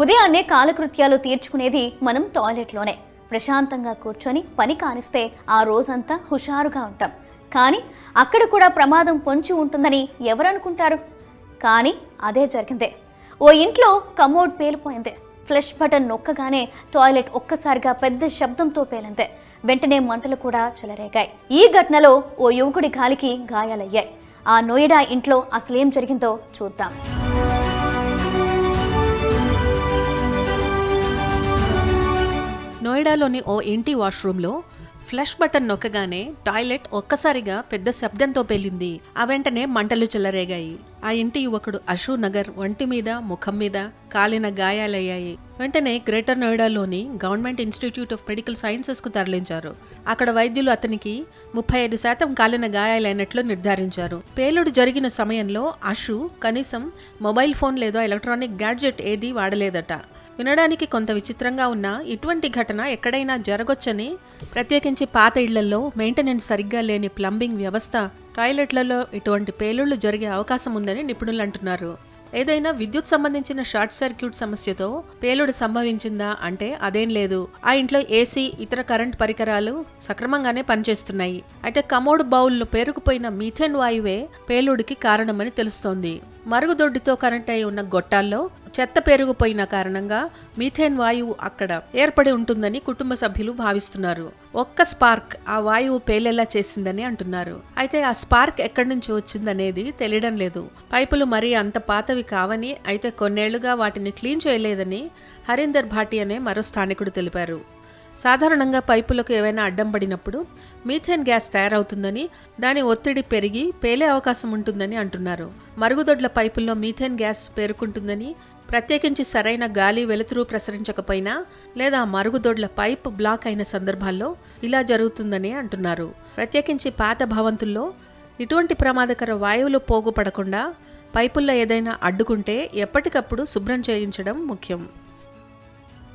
ఉదయాన్నే కాలకృత్యాలు తీర్చుకునేది మనం టాయిలెట్లోనే. ప్రశాంతంగా కూర్చొని పని కానిస్తే ఆ రోజంతా హుషారుగా ఉంటాం. కానీ అక్కడ కూడా ప్రమాదం పొంచి ఉంటుందని ఎవరనుకుంటారు? కానీ అదే జరిగిందే. ఓ ఇంట్లో కమోడ్ పేలిపోయింది. ఫ్లష్ బటన్ నొక్కగానే టాయిలెట్ ఒక్కసారిగా పెద్ద శబ్దంతో పేలిందే. వెంటనే మంటలు కూడా చెలరేగాయి. ఈ ఘటనలో ఓ యువకుడి గాలికి గాయాలయ్యాయి. ఆ నోయిడా ఇంట్లో అసలేం జరిగిందో చూద్దాం. నోయిడాలోని ఓ ఇంటి వాష్రూమ్లో ఫ్లష్ బటన్ నొక్కగానే టాయిలెట్ ఒక్కసారిగా పెద్ద శబ్దంతో పేలింది. ఆ వెంటనే మంటలు చెలరేగాయి. ఆ ఇంటి యువకుడు అశు నగర్ ఒంటి మీద ముఖం మీద కాలిన గాయాలయ్యాయి. వెంటనే గ్రేటర్ నోయిడాలోని గవర్నమెంట్ ఇన్స్టిట్యూట్ ఆఫ్ మెడికల్ సైన్సెస్కు తరలించారు. అక్కడ వైద్యులు అతనికి ముప్పై ఐదు శాతం కాలిన గాయాలైనట్లు నిర్ధారించారు. పేలుడు జరిగిన సమయంలో అషు కనీసం మొబైల్ ఫోన్ లేదా ఎలక్ట్రానిక్ గ్యాడ్జెట్ ఏదీ వాడలేదట. వినడానికి కొంత విచిత్రంగా ఉన్న ఇటువంటి ఘటన ఎక్కడైనా జరగొచ్చని ప్రత్యేకించి పాత ఇళ్ళలో మెయింటెనెన్స్ సరిగ్గా లేని ప్లంబింగ్ వ్యవస్థ టాయిలెట్లలో ఇటువంటి పేలుళ్ళు జరిగే అవకాశం ఉందని నిపుణులు అంటున్నారు. ఏదైనా విద్యుత్ సంబంధించిన షార్ట్ సర్క్యూట్ సమస్యతో పేలుడు సంభవించిందా అంటే అదేం లేదు. ఆ ఇంట్లో ఏసీ ఇతర కరెంట్ పరికరాలు సక్రమంగానే పనిచేస్తున్నాయి. అయితే కమోడ్ బౌల్లో పేరుకుపోయిన మీథేన్ వాయువే పేలుడికి కారణమని తెలుస్తోంది. మరుగుదొడ్డితో కనెక్ట్ అయి ఉన్న గొట్టాల్లో చెత్త పెరిగిపోయిన కారణంగా మీథేన్ వాయువు అక్కడ ఏర్పడి ఉంటుందని కుటుంబ సభ్యులు భావిస్తున్నారు. ఒక్క స్పార్క్ ఆ వాయువు పేలేలా చేసిందని అంటున్నారు. అయితే ఆ స్పార్క్ ఎక్కడి నుంచి వచ్చిందనేది తెలియడం లేదు. పైపులు మరీ అంత పాతవి కావని అయితే కొన్నేళ్ళుగా వాటిని క్లీన్ చేయలేదని హరీందర్ భాటి అనే మరో స్థానికుడు తెలిపారు. సాధారణంగా పైపులకు ఏవైనా అడ్డం పడినప్పుడు మీథేన్ గ్యాస్ తయారవుతుందని దాని ఒత్తిడి పెరిగి పేలే అవకాశం ఉంటుందని అంటున్నారు. మరుగుదొడ్ల పైపుల్లో మీథేన్ గ్యాస్ పేరుకుంటుందని ప్రత్యేకించి సరైన గాలి వెలుతురు ప్రసరించకపోయినా లేదా మరుగుదొడ్ల పైప్ బ్లాక్ అయిన సందర్భాల్లో ఇలా జరుగుతుందని అంటున్నారు. ప్రత్యేకించి పాత భవంతుల్లో ఇటువంటి ప్రమాదకర వాయువులు పోగుపడకుండా పైపుల్లో ఏదైనా అడ్డుకుంటే ఎప్పటికప్పుడు శుభ్రం చేయించడం ముఖ్యం.